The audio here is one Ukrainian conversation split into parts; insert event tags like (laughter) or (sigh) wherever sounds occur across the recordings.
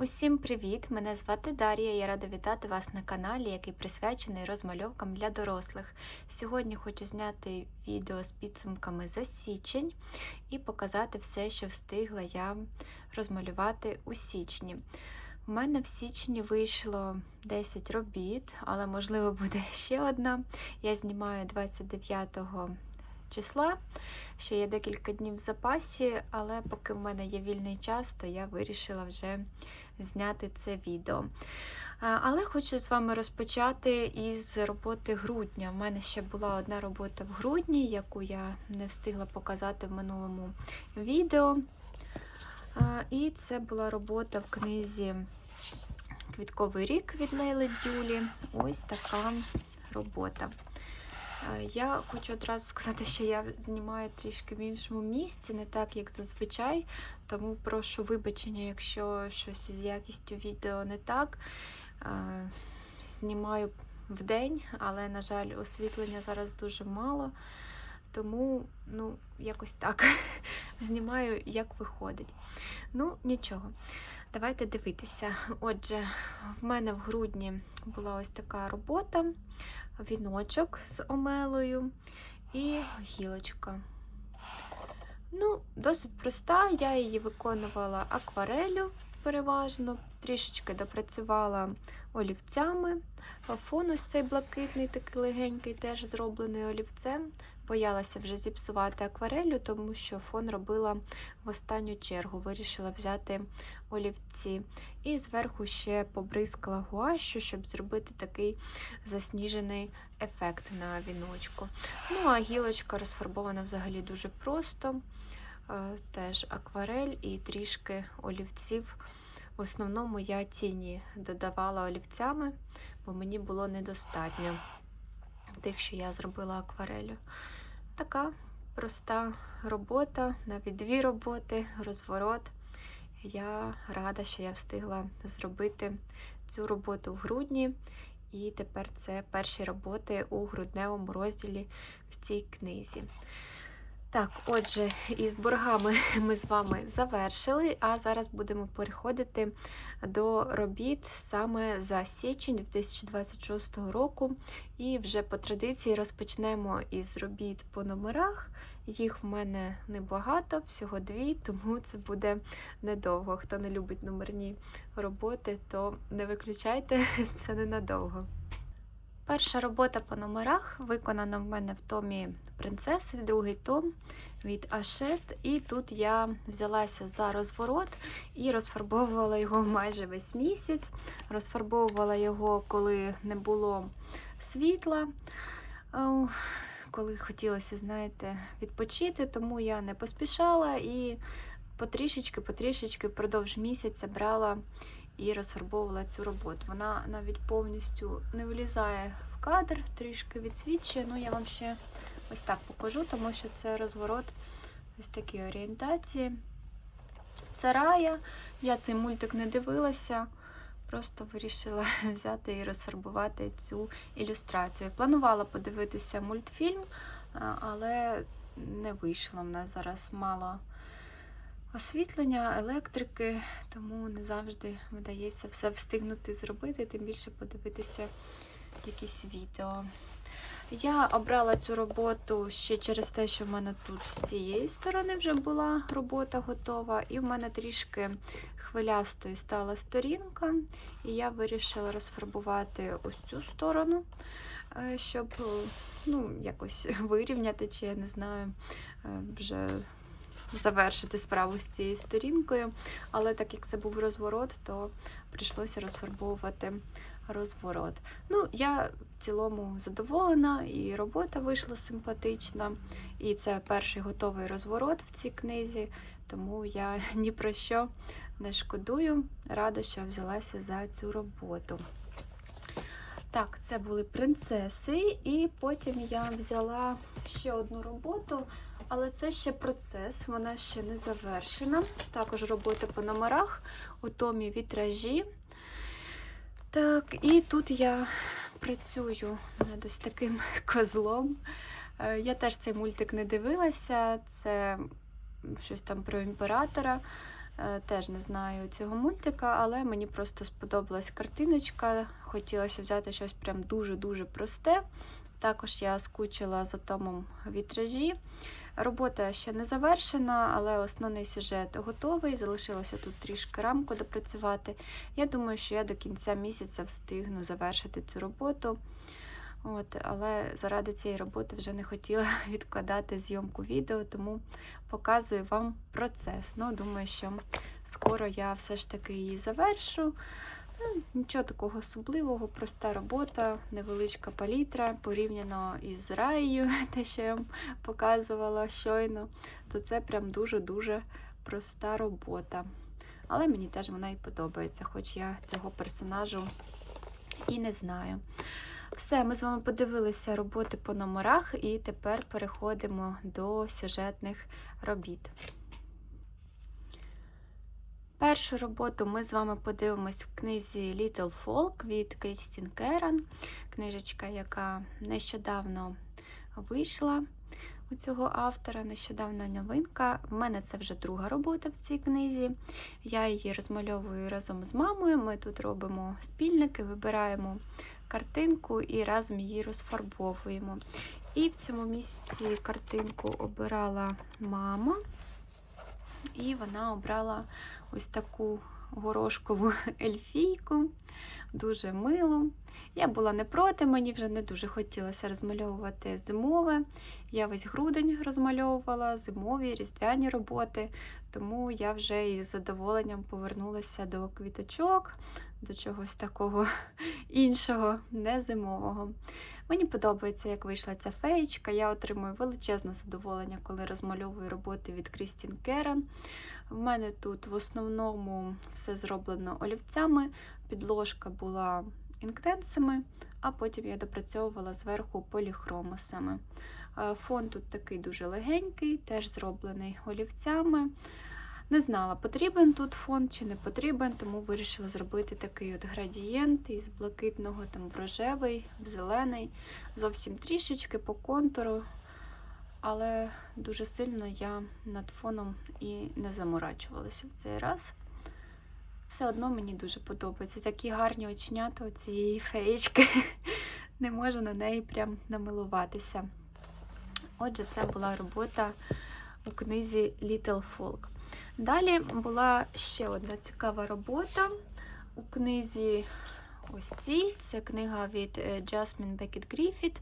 Усім привіт! Мене звати Дар'я. Я рада вітати вас на каналі, який присвячений розмальовкам для дорослих. Сьогодні хочу зняти відео з підсумками за січень і показати все, що встигла я розмалювати у січні. У мене в січні вийшло 10 робіт, але можливо буде (laughs) ще одна. Я знімаю 29 числа. Ще є декілька днів в запасі, але поки в мене є вільний час, то я вирішила вже зняти це відео. Але хочу з вами розпочати із роботи грудня. У мене ще була одна робота в грудні, яку я не встигла показати в минулому відео. І це була робота в книзі Квітковий рік від Лейли Дюлі. Ось така робота. Е, Я хочу одразу сказати, що я знімаю трішки в іншому місці, не так, як зазвичай. Тому прошу вибачення, якщо щось із якістю відео не так. Е, Знімаю в день, але, на жаль, освітлення зараз дуже мало. Тому, ну, якось так (laughs) знімаю, як виходить. Ну, нічого. Давайте дивитися. Отже, в мене в грудні була ось така робота віночок з омелою і гілочка. Ну, досить проста, я її виконувала акварелю переважно, трішечки допрацювала олівцями. Фон ось цей блакитний, такий легенький, теж зроблений олівцем. Боялася вже зіпсувати акварелю, тому що фон робила в останню чергу. Вирішила взяти олівці. І зверху ще побризкала гуашю, щоб зробити такий засніжений ефект на віночку. Ну, а гілочка розфарбована взагалі дуже просто. Теж акварель і трішки олівців. В основному я тіні додавала олівцями, бо мені було недостатньо тих, що я зробила акварелю. Така проста робота, навіть дві роботи, розворот. Я рада, що я встигла зробити цю роботу в грудні, і тепер це перші роботи у грудневому розділі в цій книзі. Так, отже, із боргами (laughs) ми з вами завершили, а зараз будемо переходити до робіт саме за січень 2026 року. І вже по традиції розпочнемо із робіт по номерах. Їх в мене небагато, всього дві, тому це буде недовго. Хто не любить номерні роботи, то не виключайте, (laughs) це ненадовго. Перша робота по номерах виконана в мене в томі принцеси, другий том від Ашет. І тут я взялася за розворот і розфарбовувала його майже весь місяць. Розфарбовувала його, коли не було світла, коли хотілося, знаєте, відпочити, тому я не поспішала і потрішечки-потрішечки впродовж місяця брала і розфарбовувала цю роботу. Вона навіть повністю не влізає в кадр, трішки відсвічує. Ну, я вам ще ось так покажу, тому що це розворот ось такі орієнтації. Це рая. Я цей мультик не дивилася, просто вирішила (laughs) взяти і розфарбувати цю ілюстрацію. Планувала подивитися мультфільм, але не вийшло. В нас зараз мало освітлення, електрики, тому не завжди вдається все встигнути зробити, тим більше подивитися якісь відео. Я обрала цю роботу ще через те, що в мене тут з цієї сторони вже була робота готова, і в мене трішки хвилястою стала сторінка, і я вирішила розфарбувати ось цю сторону, е, щоб ну, якось (laughs) вирівняти, чи я не знаю, е, вже завершити справу з цією сторінкою. Але так як це був розворот, то прийшлося розфарбовувати розворот. Ну, я в цілому задоволена, і робота вийшла симпатична. І це перший готовий розворот в цій книзі, тому я (laughs) ні про що не шкодую. Рада, що взялася за цю роботу. Так, це були принцеси, і потім я взяла ще одну роботу. Але це ще процес, вона ще не завершена. Також робота по номерах у томі вітражі. Так, і тут я працюю над ось таким (laughs) козлом. Е, я теж цей мультик не дивилася, це щось там про імператора. Е, Теж не знаю цього мультика, але мені просто сподобалась картиночка. Хотілося взяти щось прям дуже-дуже просте. Також я скучила за томом вітражі. Робота ще не завершена, але основний сюжет готовий. Залишилося тут трішки рамку допрацювати. Я думаю, що я до кінця місяця встигну завершити цю роботу. От, але заради цієї роботи вже не хотіла (laughs) відкладати зйомку відео, тому показую вам процес. Ну, думаю, що скоро я все ж таки її завершу. Ну, Нічого такого особливого, проста робота, невеличка палітра порівняно із раєю, (laughs) те, що я вам показувала щойно, то це прям дуже-дуже проста робота. Але мені теж вона і подобається, хоч я цього персонажу і не знаю. Все, ми з вами подивилися роботи по номерах, і тепер переходимо до сюжетних робіт. Першу роботу ми з вами подивимось в книзі Little Folk від Крістін Керан. Книжечка, яка нещодавно вийшла у цього автора, нещодавна новинка. В мене це вже друга робота в цій книзі. Я її розмальовую разом з мамою. Ми тут робимо спільники, вибираємо картинку і разом її розфарбовуємо. І в цьому місці картинку обирала мама, і вона обрала ось таку горошкову (laughs) ельфійку, дуже милу. Я була не проти, мені вже не дуже хотілося розмальовувати зимове. Я весь грудень розмальовувала зимові різдвяні роботи, тому я вже із задоволенням повернулася до квіточок, до чогось такого (laughs) іншого, не зимового. Мені подобається, як вийшла ця феєчка. Я отримую величезне задоволення, коли розмальовую роботи від Крістін Керан. В мене тут в основному все зроблено олівцями, підложка була інктенсами, а потім я допрацьовувала зверху поліхромосами. Е, Фон тут такий дуже легенький, теж зроблений олівцями. Не знала, потрібен тут фон чи не потрібен, тому вирішила зробити такий от градієнт із блакитного там в рожевий, в зелений, зовсім трішечки по контуру. Але дуже сильно я над фоном і не заморачувалася в цей раз. Все одно мені дуже подобається. Такі гарні оченята у цієї феєчки. (laughs) Не можу на неї прям намилуватися. Отже, це була робота у книзі Little Folk. Далі була ще одна цікава робота у книзі ось цій. Це книга від Jasmine Beckett Griffith.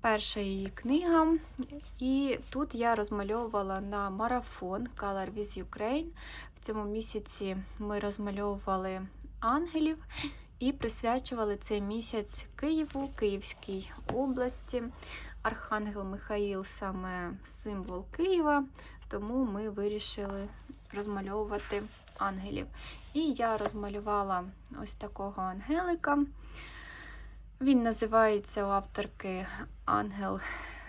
Перша її книга. І тут я розмальовувала на марафон Color with Ukraine. В цьому місяці ми розмальовували ангелів і присвячували цей місяць Києву, Київській області. Архангел Михаїл саме символ Києва, тому ми вирішили розмальовувати ангелів. І я розмалювала ось такого ангелика. Він називається у авторки Ангел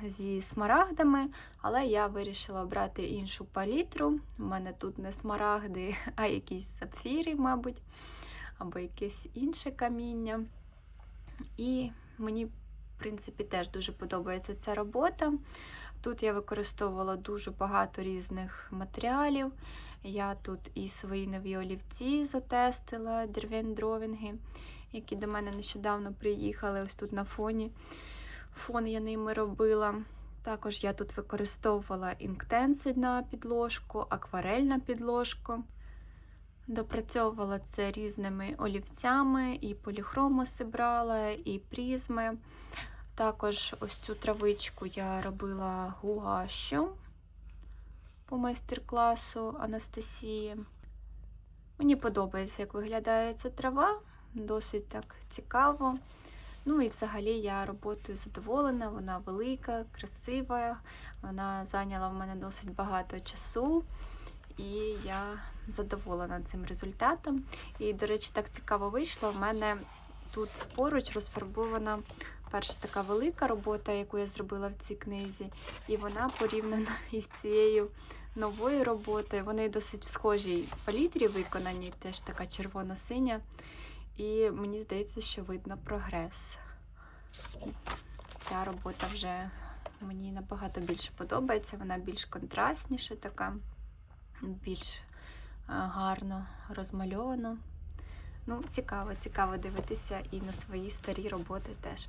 зі смарагдами, але я вирішила обрати іншу палітру. У мене тут не смарагди, (laughs) а якісь сапфіри, мабуть, або якесь інше каміння. І мені, в принципі, теж дуже подобається ця робота. Тут я використовувала дуже багато різних матеріалів. Я тут і свої нові олівці затестила, дервін-дровінги, які до мене нещодавно приїхали. Ось тут на фоні. Фон я ними робила. Також я тут використовувала інктенси на підложку, акварель на підложку. Допрацьовувала це різними олівцями, і поліхромуси брала, і призми. Також ось цю травичку я робила гуашю по майстер-класу Анастасії. Мені подобається, як виглядає ця трава, досить так цікаво. Ну і взагалі я роботою задоволена, вона велика, красива, вона зайняла в мене досить багато часу, і я задоволена цим результатом. І, до речі, так цікаво вийшло. В мене тут поруч розфарбована перша така велика робота, яку я зробила в цій книзі, і вона порівняна (laughs) із цією новою роботою. Вони досить в схожій палітрі виконані, теж така червоно-синя. І мені здається, що видно прогрес. Ця робота вже мені набагато більше подобається, вона більш контрастніша, така, більш гарно розмальовано. Ну, цікаво, цікаво дивитися і на свої старі роботи теж.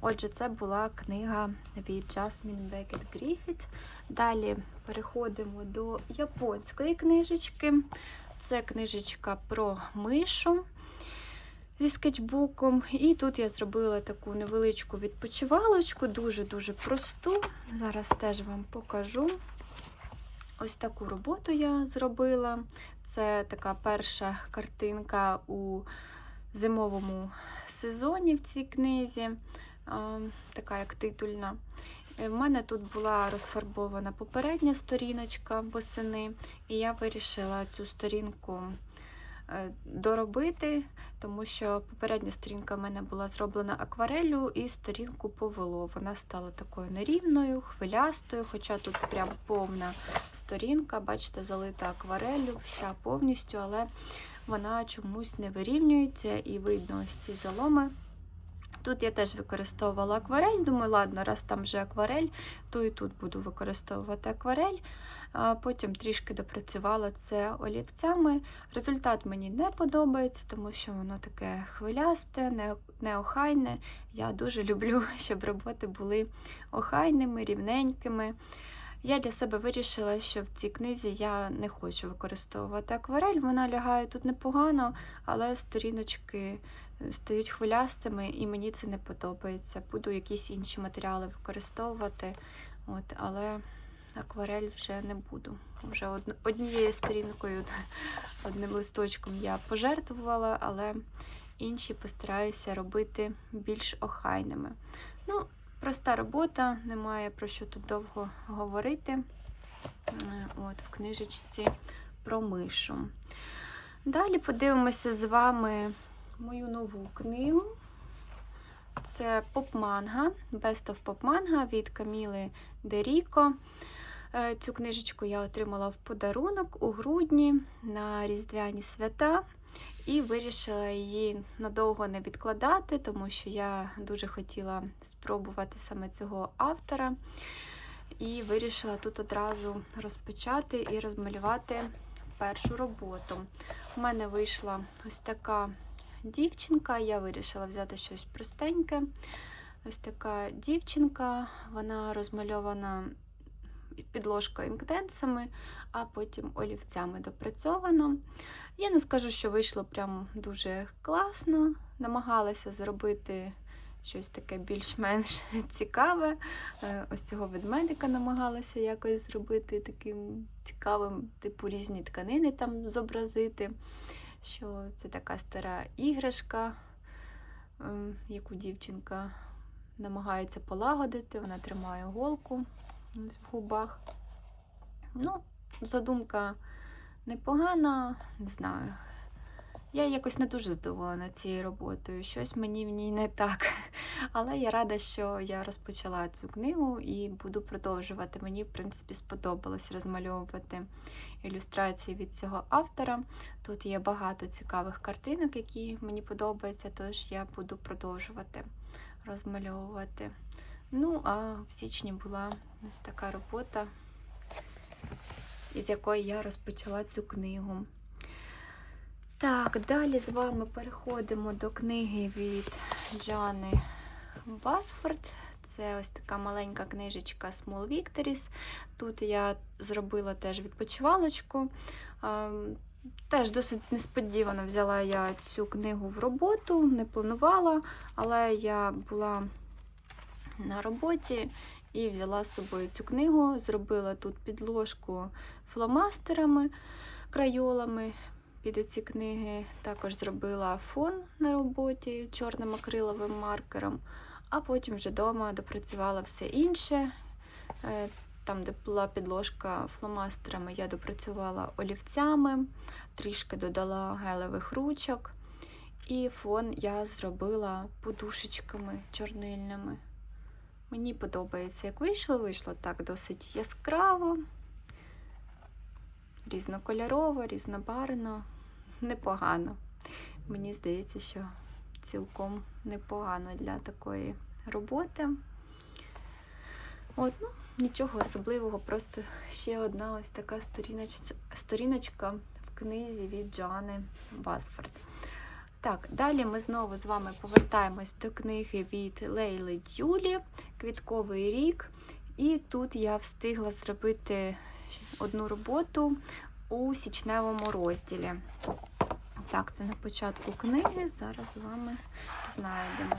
Отже, це була книга від Jasmine Beckett Griffith. Далі переходимо до японської книжечки. Це книжечка про мишу зі скетчбуком. І тут я зробила таку невеличку відпочивалочку, дуже-дуже просту. Зараз теж вам покажу. Ось таку роботу я зробила. Це така перша картинка у зимовому сезоні в цій книзі, така як титульна. В мене тут була розфарбована попередня сторіночка восени, і я вирішила цю сторінку е, доробити, тому що попередня сторінка в мене була зроблена аквареллю і сторінку повело. Вона стала такою нерівною, хвилястою, хоча тут прям повна сторінка, бачите, залита аквареллю, вся повністю, але вона чомусь не вирівнюється і видно ось ці заломи. Тут я теж використовувала акварель. Думаю, ладно, раз там вже акварель, то і тут буду використовувати акварель. Потім трішки допрацювала це олівцями. Результат мені не подобається, тому що воно таке хвилясте, неохайне. Я дуже люблю, (laughs) щоб роботи були охайними, рівненькими. Я для себе вирішила, що в цій книзі я не хочу використовувати акварель. Вона лягає тут непогано, але сторіночки стають хвилястими, і мені це не подобається. Буду якісь інші матеріали використовувати, от, але акварель вже не буду. Вже однією сторінкою, одним листочком я пожертвувала, але інші постараюся робити більш охайними. Ну, Проста робота, немає про що тут довго говорити. Е, от, В книжечці про мишу. Далі подивимося з вами мою нову книгу. Це поп-манга, Best of Pop-Manga від Каміли Деріко. Е, цю книжечку я отримала в подарунок у грудні на Різдвяні свята і вирішила її надовго не відкладати, тому що я дуже хотіла спробувати саме цього автора. І вирішила тут одразу розпочати і розмалювати першу роботу. У мене вийшла ось така дівчинка. Я вирішила взяти щось простеньке. Ось така дівчинка, вона розмальована підложкою інктенсами, а потім олівцями допрацьовано. Я не скажу, що вийшло прям дуже класно. Намагалася зробити щось таке більш-менш (laughs) цікаве. Е, ось цього ведмедика намагалася якось зробити таким цікавим, типу різні тканини там зобразити що це така стара іграшка, ем, яку дівчинка намагається полагодити, вона тримає голку в губах. Ну, задумка непогана, не знаю. Я якось не дуже задоволена цією роботою. Щось мені в ній не так. (laughs) Але я рада, що я розпочала цю книгу і буду продовжувати. Мені, в принципі, сподобалось розмальовувати ілюстрації від цього автора. Тут є багато цікавих картинок, які мені подобаються, тож я буду продовжувати розмальовувати. Ну, а в січні була ось така робота, із якої я розпочала цю книгу. Так, далі з вами переходимо до книги від Джани Басфорд. Це ось така маленька книжечка Small Victories. Тут я зробила теж відпочивалочку. Теж досить несподівано взяла я цю книгу в роботу, не планувала, але я була на роботі і взяла з собою цю книгу, зробила тут підложку фломастерами, крайолами. Під ці книги також зробила фон на роботі чорним акриловим маркером, а потім вже вдома допрацювала все інше. Е, там, де була підложка фломастерами, я допрацювала олівцями, трішки додала гелевих ручок. І фон я зробила подушечками чорнильними. Мені подобається, як вийшло, вийшло так досить яскраво різнокольорово, різнобарно, непогано. Мені здається, що цілком непогано для такої роботи. От, ну, Нічого особливого, просто ще одна ось така сторіночка в книзі від Джоанни Басфорд. Так, далі ми знову з вами повертаємось до книги від Лейли Дюлі Квітковий рік. І тут я встигла зробити одну роботу у січневому розділі. Так, це на початку книги, зараз з вами знайдемо.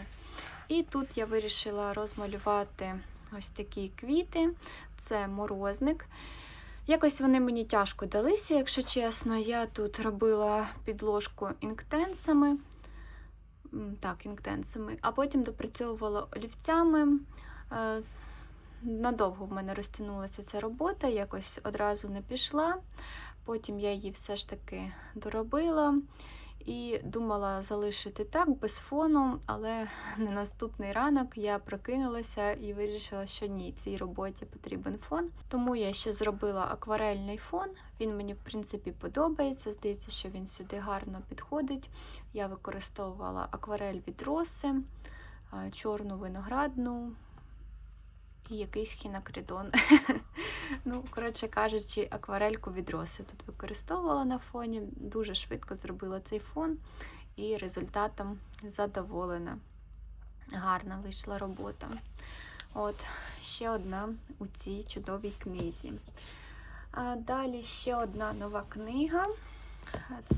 І тут я вирішила розмалювати ось такі квіти. Це морозник. Якось вони мені тяжко далися, якщо чесно. Я тут робила підложку інктенсами. Так, інктенсами, а потім допрацьовувала олівцями. Е, надовго в мене розтягнулася ця робота, якось одразу не пішла. Потім я її все ж таки доробила і думала залишити так, без фону, але (laughs) на наступний ранок я прокинулася і вирішила, що ні, цій роботі потрібен фон. Тому я ще зробила акварельний фон. Він мені, в принципі, подобається. Здається, що він сюди гарно підходить. Я використовувала акварель від роси, чорну виноградну і якийсь хінакридон. (laughs) ну, коротше кажучи, акварельку від роси тут використовувала на фоні, дуже швидко зробила цей фон і результатом задоволена. Гарна вийшла робота. От, ще одна у цій чудовій книзі. А Далі ще одна нова книга.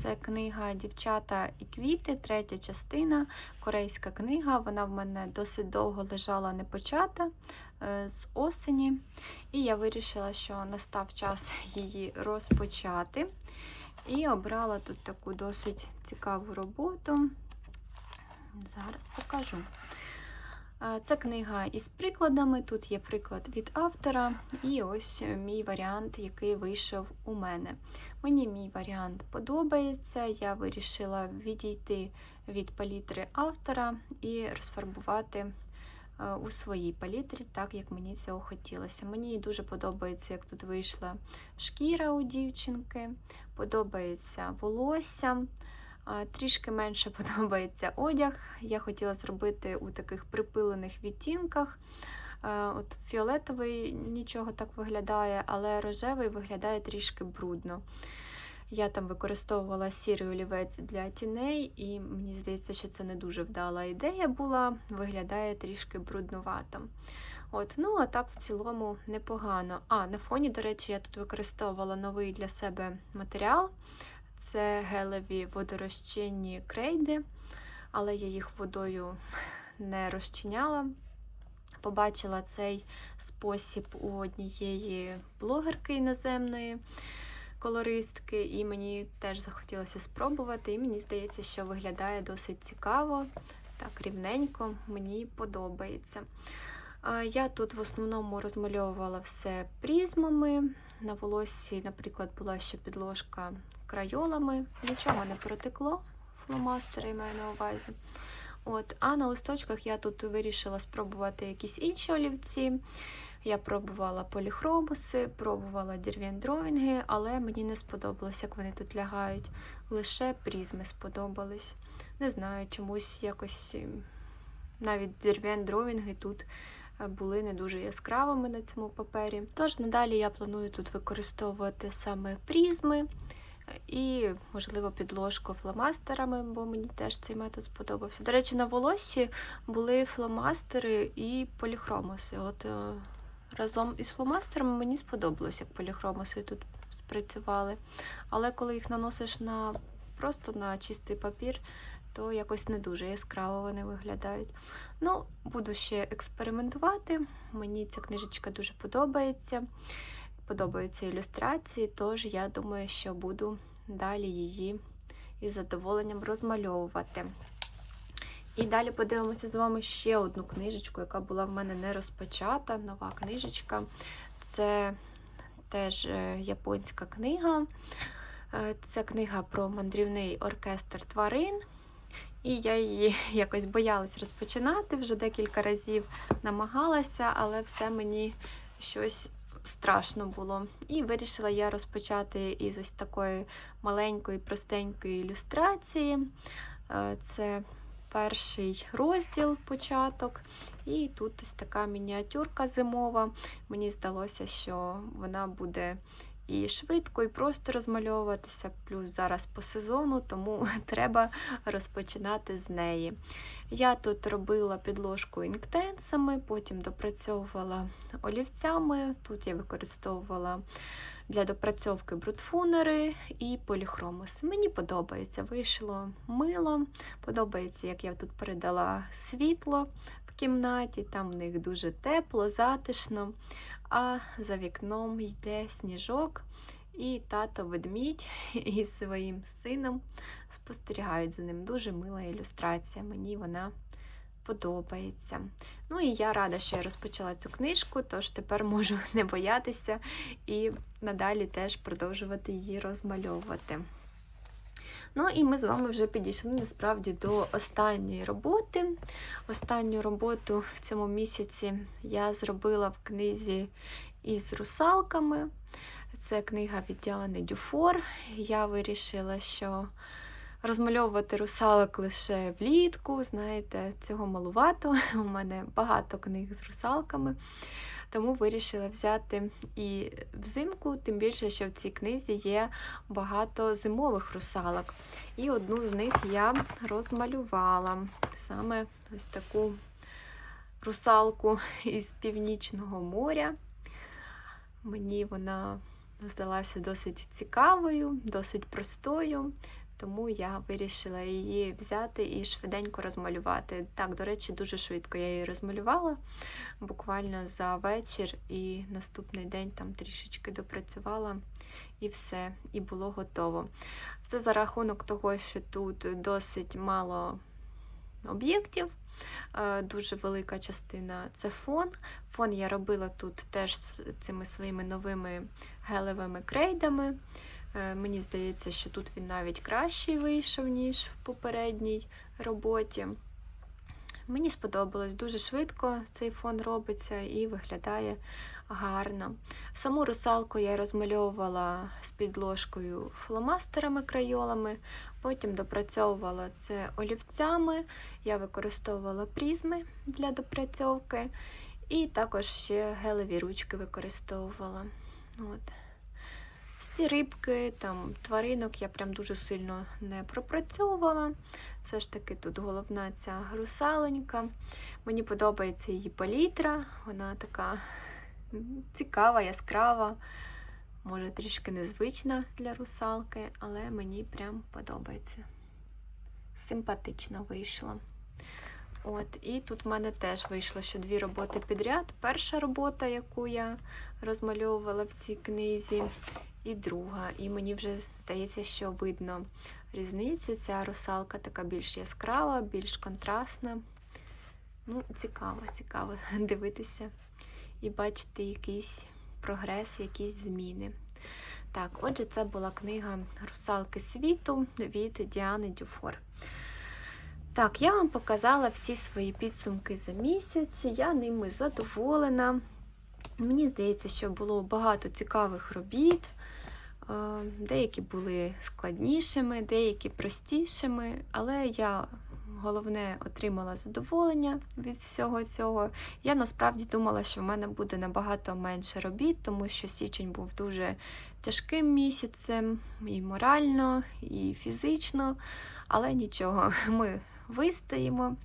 Це книга Дівчата і квіти, третя частина, корейська книга. Вона в мене досить довго лежала не почата е, з осені. І я вирішила, що настав час її розпочати. І обрала тут таку досить цікаву роботу. Зараз покажу. Це книга із прикладами. Тут є приклад від автора, і ось мій варіант, який вийшов у мене. Мені мій варіант подобається. Я вирішила відійти від палітри автора і розфарбувати е, у своїй палітрі, так як мені цього хотілося. Мені дуже подобається, як тут вийшла шкіра у дівчинки, подобається волосся. Трішки менше (laughs) подобається одяг. Я хотіла зробити у таких припилених відтінках. От Фіолетовий нічого так виглядає, але рожевий виглядає трішки брудно. Я там використовувала сірий олівець для тіней, і мені здається, що це не дуже вдала ідея була, виглядає трішки бруднувато. От, Ну, а так в цілому непогано. А, на фоні, до речі, я тут використовувала новий для себе матеріал. Це гелеві водорозчинні крейди, але я їх водою (laughs) не розчиняла. Побачила цей спосіб у однієї блогерки іноземної колористки, і мені теж захотілося спробувати. І мені здається, що виглядає досить цікаво, так рівненько, мені подобається. Я тут в основному розмальовувала все призмами. На волосі, наприклад, була ще підложка крайолами, нічого не протекло, фломастери маю на увазі. От, А на листочках я тут вирішила спробувати якісь інші олівці. Я пробувала поліхромуси, пробувала дірвіндровінги, але мені не сподобалось, як вони тут лягають. Лише призми сподобались. Не знаю, чомусь якось навіть дірвіндровінги тут е, були не дуже яскравими на цьому папері. Тож надалі я планую тут використовувати саме призми. І, можливо, підложку фломастерами, бо мені теж цей метод сподобався. До речі, на волоссі були фломастери і поліхромуси. От е, разом із фломастерами мені сподобалось, як поліхромуси тут спрацювали. Але коли їх наносиш на просто на чистий папір, то якось не дуже яскраво вони виглядають. Ну, буду ще експериментувати. Мені ця книжечка дуже подобається подобаються ілюстрації, тож я думаю, що буду далі її із задоволенням розмальовувати. І далі подивимося з вами ще одну книжечку, яка була в мене не розпочата, нова книжечка. Це теж е, японська книга. Е, це книга про мандрівний оркестр тварин. І я її (laughs) якось боялась розпочинати, вже декілька разів намагалася, але все мені щось страшно було. І вирішила я розпочати із ось такої маленької, простенької ілюстрації. Е, це перший розділ, початок. І тут ось така мініатюрка зимова. Мені здалося, що вона буде і швидко, і просто розмальовуватися. Плюс зараз по сезону, тому (laughs) треба розпочинати з неї. Я тут робила підложку інктенсами, потім допрацьовувала олівцями. Тут я використовувала для допрацьовки брутфунери і поліхромус. Мені подобається, вийшло мило, подобається, як я тут передала світло в кімнаті, там в них дуже тепло, затишно, а за вікном йде сніжок. І тато ведмідь із своїм сином спостерігають за ним. Дуже мила ілюстрація. Мені вона подобається. Ну і я рада, що я розпочала цю книжку, тож тепер можу (laughs) не боятися і надалі теж продовжувати її розмальовувати. Ну і ми з вами вже підійшли насправді до останньої роботи. Останню роботу в цьому місяці я зробила в книзі із русалками. Це книга від Діани Дюфор. Я вирішила, що розмальовувати русалок лише влітку, знаєте, цього малувато. (laughs) У мене багато книг з русалками. Тому вирішила взяти і взимку, тим більше, що в цій книзі є багато зимових русалок. І одну з них я розмалювала саме ось таку русалку із Північного моря. Мені вона здалася досить цікавою, досить простою, тому я вирішила її взяти і швиденько розмалювати. Так, до речі, дуже швидко я її розмалювала, буквально за вечір, і наступний день там трішечки допрацювала і все, і було готово. Це за рахунок того, що тут досить мало об'єктів. Е, дуже велика частина це фон. Фон я робила тут теж з цими своїми новими гелевими крейдами. Е, мені здається, що тут він навіть кращий вийшов, ніж в попередній роботі. Мені сподобалось дуже швидко цей фон робиться і виглядає гарно. Саму русалку я розмальовувала з підложкою фломастерами крайолами, потім допрацьовувала це олівцями, я використовувала призми для допрацьовки, і також ще гелеві ручки використовувала. От. Всі рибки, там, тваринок я прям дуже сильно не пропрацьовувала. Все ж таки тут головна ця русаленька. Мені подобається її палітра, вона така цікава, яскрава, може трішки незвична для русалки, але мені прям подобається. Симпатично вийшло. От, І тут в мене теж вийшло ще дві роботи підряд. Перша робота, яку я розмальовувала в цій книзі, і друга. І мені вже здається, що видно різницю. Ця русалка така більш яскрава, більш контрастна. Ну, Цікаво, цікаво (laughs) дивитися і бачити якийсь прогрес, якісь зміни. Так, отже, це була книга Русалки світу від Діани Дюфор. Так, я вам показала всі свої підсумки за місяць, я ними задоволена. Мені здається, що було багато цікавих робіт. Деякі були складнішими, деякі простішими, але я головне отримала задоволення від всього цього. Я насправді думала, що в мене буде набагато менше робіт, тому що січень був дуже тяжким місяцем, і морально, і фізично, але нічого, (laughs) ми вистоїмо,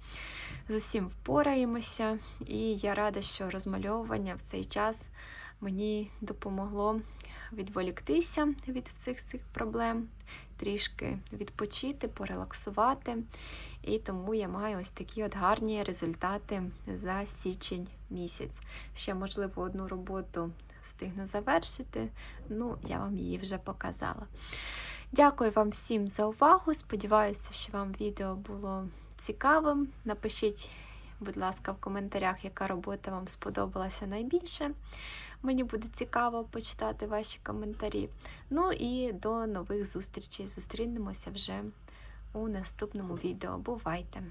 з усім впораємося, і я рада, що розмальовування в цей час мені допомогло відволіктися від всіх цих проблем, трішки відпочити, порелаксувати. І тому я маю ось такі от гарні результати за січень місяць. Ще, можливо, одну роботу встигну завершити, ну, я вам її вже показала. Дякую вам всім за увагу. Сподіваюся, що вам відео було цікавим. Напишіть, будь ласка, в коментарях, яка робота вам сподобалася найбільше. Мені буде цікаво почитати ваші коментарі. Ну і до нових зустрічей. Зустрінемося вже у наступному відео. Бувайте!